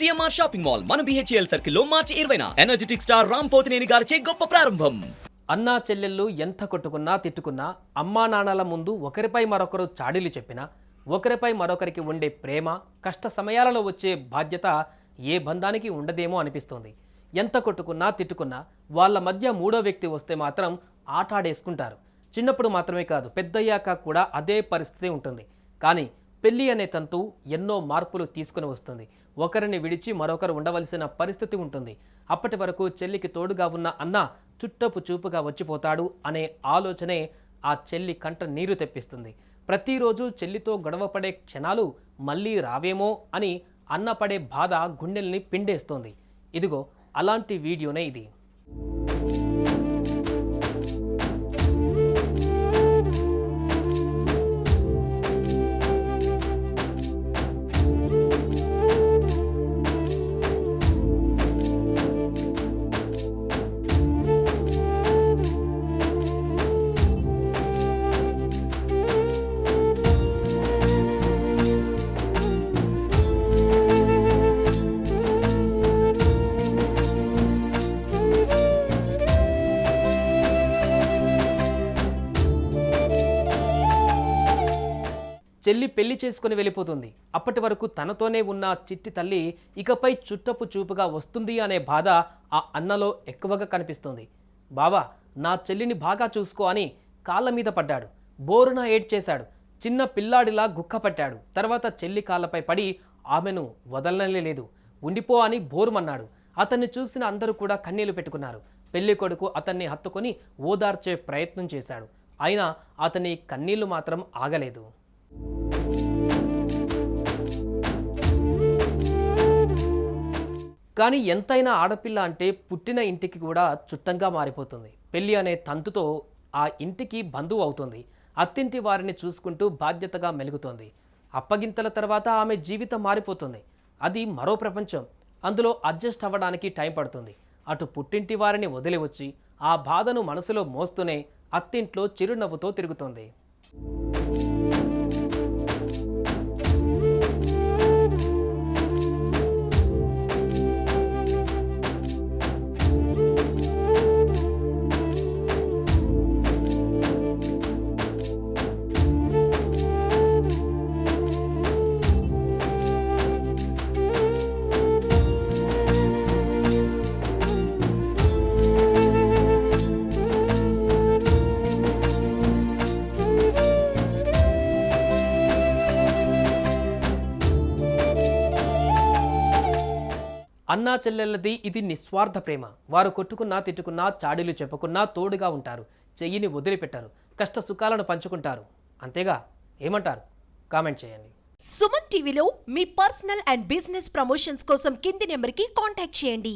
CMR shopping mall మన BHEL సర్కిల్లో మార్చి ఇరవైన. ఎనర్జెటిక్ స్టార్ రామ్ పోతినేని గారిచే గొప్ప ప్రారంభం. అన్నా చెల్లెళ్ళు ఎంత కొట్టుకున్నా తిట్టుకున్నా అమ్మా నాన్నల ముందు ఒకరిపై మరొకరు చాడీలు చెప్పినా ఒకరిపై మరొకరికి ఉండే ప్రేమ కష్ట సమయాలలో వచ్చే బాధ్యత ఏ బంధానికి ఉండదేమో అనిపిస్తోంది. ఎంత కొట్టుకున్నా తిట్టుకున్నా వాళ్ళ మధ్య మూడో వ్యక్తి వస్తే మాత్రం ఆటాడేసుకుంటారు చిన్నప్పుడు మాత్రమే కాదు పెద్దయ్యాక కూడా అదే పరిస్థితి ఉంటుంది. కానీ పెళ్ళి అనే తంతు ఎన్నో మార్పులు తీసుకుని వస్తుంది. ఒకరిని విడిచి మరొకరు ఉండవలసిన పరిస్థితి ఉంటుంది. అప్పటి వరకు చెల్లికి తోడుగా ఉన్న అన్న చుట్టపు చూపుగా వచ్చిపోతాడు అనే ఆలోచనే ఆ చెల్లి కంట నీరు తెప్పిస్తుంది. ప్రతిరోజు చెల్లితో గొడవపడే క్షణాలు మళ్ళీ రావేమో అని అన్న పడే బాధ గుండెల్ని పిండేస్తోంది. ఇదిగో అలాంటి వీడియోనే ఇది. చెల్లి పెళ్ళి చేసుకుని వెళ్ళిపోతుంది. అప్పటి వరకు తనతోనే ఉన్న చిట్టి తల్లి ఇకపై చుట్టపు చూపుగా వస్తుంది అనే బాధ ఆ అన్నలో ఎక్కువగా కనిపిస్తుంది. బావా నా చెల్లిని బాగా చూసుకో అని కాళ్ళ మీద పడ్డాడు. బోరున ఏడ్చేశాడు. చిన్న పిల్లాడిలా గుక్కపట్టాడు తర్వాత చెల్లి కాళ్ళపై పడి ఆమెను వదలనే లేదు ఉండిపో అని బోరుమన్నాడు. అతన్ని చూసిన అందరూ కూడా కన్నీళ్ళు పెట్టుకున్నారు. పెళ్ళి కొడుకు అతన్ని హత్తుకొని ఓదార్చే ప్రయత్నం చేశాడు. అయినా అతని కన్నీళ్ళు మాత్రం ఆగలేదు. కానీ ఎంతైనా ఆడపిల్ల అంటే పుట్టిన ఇంటికి కూడా చుట్టంగా మారిపోతుంది. పెళ్ళి అనే తంతుతో ఆ ఇంటికి బంధువు అవుతుంది. అత్తింటి వారిని చూసుకుంటూ బాధ్యతగా మెలుగుతోంది. అప్పగింతల తర్వాత ఆమె జీవితం మారిపోతుంది. అది మరో ప్రపంచం. అందులో అడ్జస్ట్ అవ్వడానికి టైం పడుతుంది. అటు పుట్టింటి వారిని వదిలి వచ్చి ఆ బాధను మనసులో మోస్తూనే అత్తింట్లో చిరునవ్వుతో తిరుగుతోంది. అన్నా చెల్లెళ్ళది ఇది నిస్వార్థ ప్రేమ. వారు కొట్టుకున్నా తిట్టుకున్నా చాడీలు చెప్పుకున్నా తోడుగా ఉంటారు. చెయ్యిని వదిలిపెట్టారు. కష్ట సుఖాలను పంచుకుంటారు. అంతేగా? ఏమంటారు? కామెంట్ చేయండి. సుమన్ టీవీలో మీ పర్సనల్ అండ్ బిజినెస్ ప్రమోషన్స్ కోసం కింది నెంబర్కి కాంటాక్ట్ చేయండి.